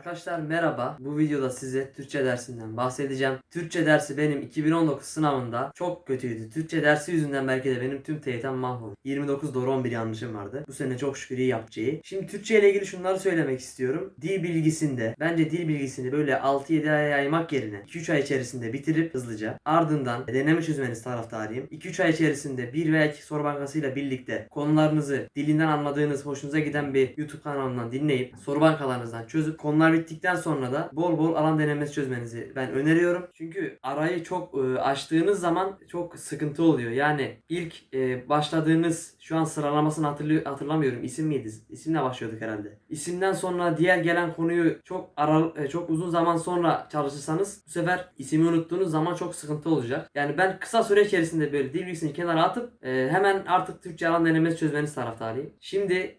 Arkadaşlar merhaba. Bu videoda size Türkçe dersinden bahsedeceğim. Türkçe dersi benim 2019 sınavında çok kötüydü. Türkçe dersi yüzünden belki de benim tüm TYT'm mahvoldu. 29 doğru 11 yanlışım vardı. Bu sene çok şükür iyi yapacağı. Şimdi Türkçe ile ilgili şunları söylemek istiyorum. Dil bilgisinde bence dil bilgisini böyle 6-7 aya yaymak yerine 2-3 ay içerisinde bitirip hızlıca ardından deneme çözmeniz taraftarıyım. 2-3 ay içerisinde bir veya iki soru bankasıyla birlikte konularınızı dilinden anladığınız hoşunuza giden bir YouTube kanalından dinleyip soru bankalarınızdan çözüp konular bittikten sonra da bol bol alan denemesi çözmenizi ben öneriyorum. Çünkü arayı çok e, açtığınız zaman çok sıkıntı oluyor. Yani ilk e, başladığınız şu an sıralamasını hatırlıyor, hatırlamıyorum. İsim miydi? İsimle başlıyorduk herhalde. İsimden sonra diğer gelen konuyu çok ara, e, çok uzun zaman sonra çalışırsanız bu sefer ismi unuttuğunuz zaman çok sıkıntı olacak. Yani ben kısa süre içerisinde böyle dil bilgisini kenara atıp hemen artık Türkçe alan denemesi çözmeniz taraftarıyım. Şimdi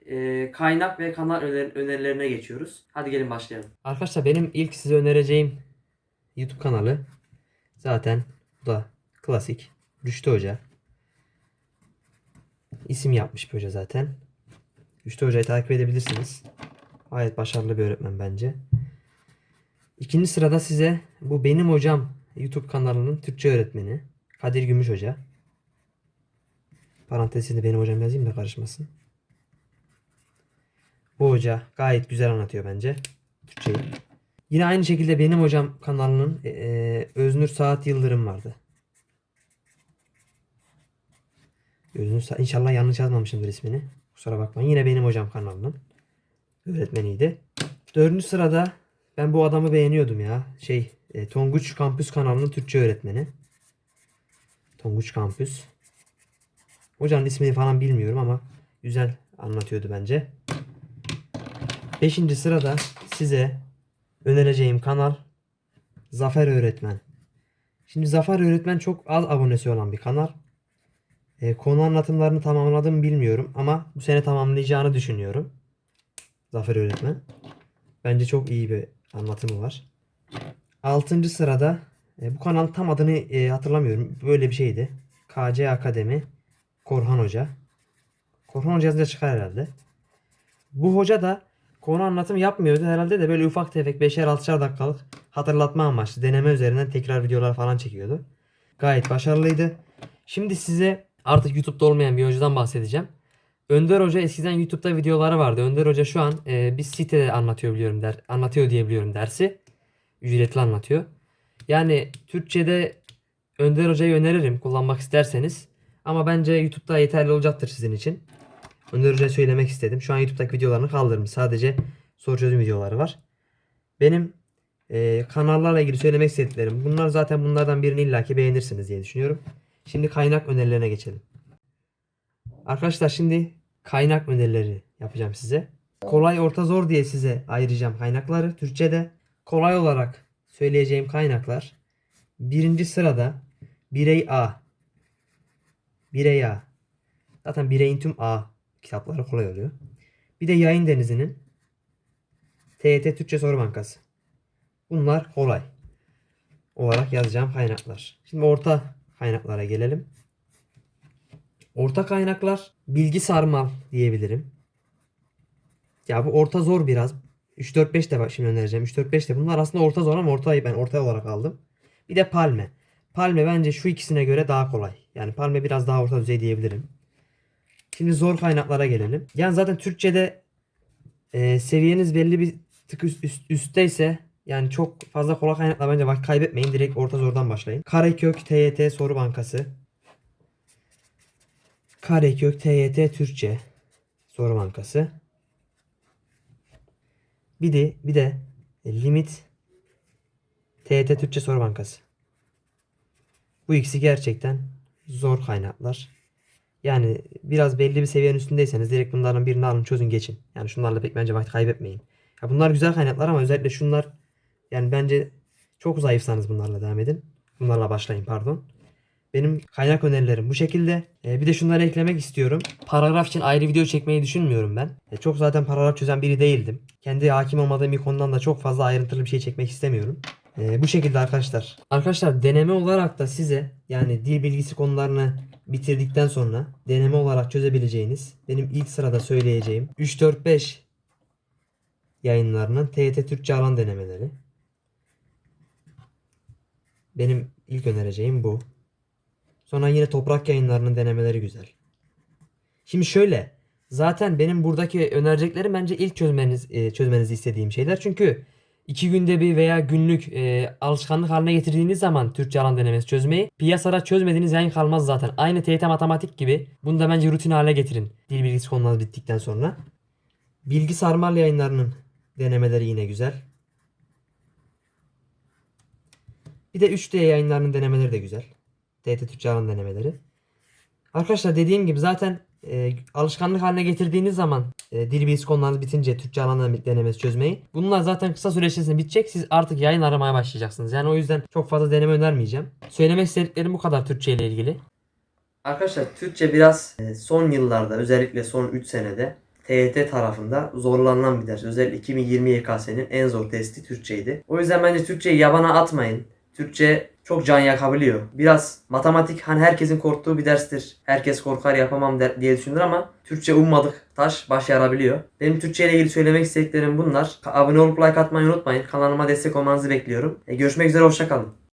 kaynak ve kanal öner- önerilerine geçiyoruz. Hadi gelin başlayalım. Arkadaşlar benim ilk size önereceğim YouTube kanalı zaten bu da klasik Rüştü Hoca. İsim yapmış bir hoca zaten. Rüştü Hoca'yı takip edebilirsiniz. Gayet başarılı bir öğretmen bence. İkinci sırada size bu benim hocam YouTube kanalının Türkçe öğretmeni Kadir Gümüş Hoca. Parantezinde benim hocam yazayım da karışmasın. Bu hoca gayet güzel anlatıyor bence Türkçeyi. Yine aynı şekilde benim hocam kanalının e, e, Öznur Saat Yıldırım vardı. Öznur Sa- İnşallah yanlış yazmamışımdır ismini. Kusura bakmayın. Yine benim hocam kanalının öğretmeniydi. Dördüncü sırada ben bu adamı beğeniyordum ya. Şey e, Tonguç Kampüs kanalının Türkçe öğretmeni. Tonguç Kampüs. Hocanın ismini falan bilmiyorum ama güzel anlatıyordu bence. Beşinci sırada size önereceğim kanal Zafer Öğretmen. Şimdi Zafer Öğretmen çok az abonesi olan bir kanal. E, konu anlatımlarını tamamladım bilmiyorum ama bu sene tamamlayacağını düşünüyorum. Zafer Öğretmen. Bence çok iyi bir anlatımı var. Altıncı sırada e, bu kanal tam adını e, hatırlamıyorum. Böyle bir şeydi. KC Akademi Korhan Hoca. Korhan Hoca yazınca çıkar herhalde. Bu hoca da konu anlatım yapmıyordu herhalde de böyle ufak tefek 5'er 6'şer dakikalık hatırlatma amaçlı deneme üzerinden tekrar videolar falan çekiyordu. Gayet başarılıydı. Şimdi size artık YouTube'da olmayan bir hocadan bahsedeceğim. Önder Hoca eskiden YouTube'da videoları vardı. Önder Hoca şu an e, bir sitede anlatıyor biliyorum der, anlatıyor diye biliyorum dersi. Ücretli anlatıyor. Yani Türkçe'de Önder Hoca'yı öneririm kullanmak isterseniz. Ama bence YouTube'da yeterli olacaktır sizin için. Önder söylemek istedim. Şu an YouTube'daki videolarını kaldırmış. Sadece soru çözüm videoları var. Benim e, kanallarla ilgili söylemek istediklerim. Bunlar zaten bunlardan birini illaki beğenirsiniz diye düşünüyorum. Şimdi kaynak önerilerine geçelim. Arkadaşlar şimdi kaynak önerileri yapacağım size. Kolay orta zor diye size ayıracağım kaynakları. Türkçe'de kolay olarak söyleyeceğim kaynaklar. Birinci sırada Birey A. Birey A. Zaten bireyin tüm A kitapları kolay oluyor. Bir de Yayın Denizi'nin TYT Türkçe Soru Bankası. Bunlar kolay olarak yazacağım kaynaklar. Şimdi orta kaynaklara gelelim. Orta kaynaklar bilgi sarmal diyebilirim. Ya bu orta zor biraz. 3-4-5 de bak şimdi önereceğim. 3-4-5 de bunlar aslında orta zor ama ortayı ben ortaya olarak aldım. Bir de Palme. Palme bence şu ikisine göre daha kolay. Yani Palme biraz daha orta düzey diyebilirim. Şimdi zor kaynaklara gelelim. Yani zaten Türkçe'de e, seviyeniz belli bir tık üst, üst, üstteyse yani çok fazla kolay kaynakla bence vakit kaybetmeyin. Direkt orta zordan başlayın. Karekök TYT Soru Bankası. Karekök TYT Türkçe Soru Bankası. Bir de bir de limit TYT Türkçe Soru Bankası. Bu ikisi gerçekten zor kaynaklar. Yani biraz belli bir seviyenin üstündeyseniz direkt bunlardan birini alın çözün geçin. Yani şunlarla pek bence vakit kaybetmeyin. Ya bunlar güzel kaynaklar ama özellikle şunlar yani bence çok zayıfsanız bunlarla devam edin. Bunlarla başlayın pardon. Benim kaynak önerilerim bu şekilde. Ee, bir de şunları eklemek istiyorum. Paragraf için ayrı video çekmeyi düşünmüyorum ben. E, çok zaten paragraf çözen biri değildim. Kendi hakim olmadığım bir konudan da çok fazla ayrıntılı bir şey çekmek istemiyorum. Ee, bu şekilde arkadaşlar. Arkadaşlar deneme olarak da size yani dil bilgisi konularını bitirdikten sonra deneme olarak çözebileceğiniz benim ilk sırada söyleyeceğim 3 4 5 yayınlarının TYT Türkçe alan denemeleri. Benim ilk önereceğim bu. Sonra yine Toprak Yayınları'nın denemeleri güzel. Şimdi şöyle. Zaten benim buradaki önereceklerim bence ilk çözmeniz e, çözmenizi istediğim şeyler. Çünkü iki günde bir veya günlük e, alışkanlık haline getirdiğiniz zaman Türkçe alan denemesi çözmeyi piyasada çözmediğiniz yayın kalmaz zaten. Aynı TYT matematik gibi. Bunu da bence rutin hale getirin. Dil bilgisi konuları bittikten sonra. Bilgi Sarmal yayınlarının denemeleri yine güzel. Bir de 3D yayınlarının denemeleri de güzel. TYT Türkçe alan denemeleri. Arkadaşlar dediğim gibi zaten e, alışkanlık haline getirdiğiniz zaman e, dil bilgisi konularınız bitince Türkçe alan denemesi çözmeyi. Bunlar zaten kısa süre içerisinde bitecek. Siz artık yayın aramaya başlayacaksınız. Yani o yüzden çok fazla deneme önermeyeceğim. Söylemek istediklerim bu kadar Türkçe ile ilgili. Arkadaşlar Türkçe biraz e, son yıllarda özellikle son 3 senede TYT tarafında zorlanılan bir ders. Özellikle 2020 YKS'nin en zor testi Türkçeydi. O yüzden bence Türkçeyi yabana atmayın. Türkçe çok can yakabiliyor. Biraz matematik hani herkesin korktuğu bir derstir. Herkes korkar yapamam der, diye düşünür ama Türkçe ummadık taş baş yarabiliyor. Benim Türkçe ile ilgili söylemek istediklerim bunlar. Abone olup like atmayı unutmayın. Kanalıma destek olmanızı bekliyorum. E, görüşmek üzere hoşçakalın.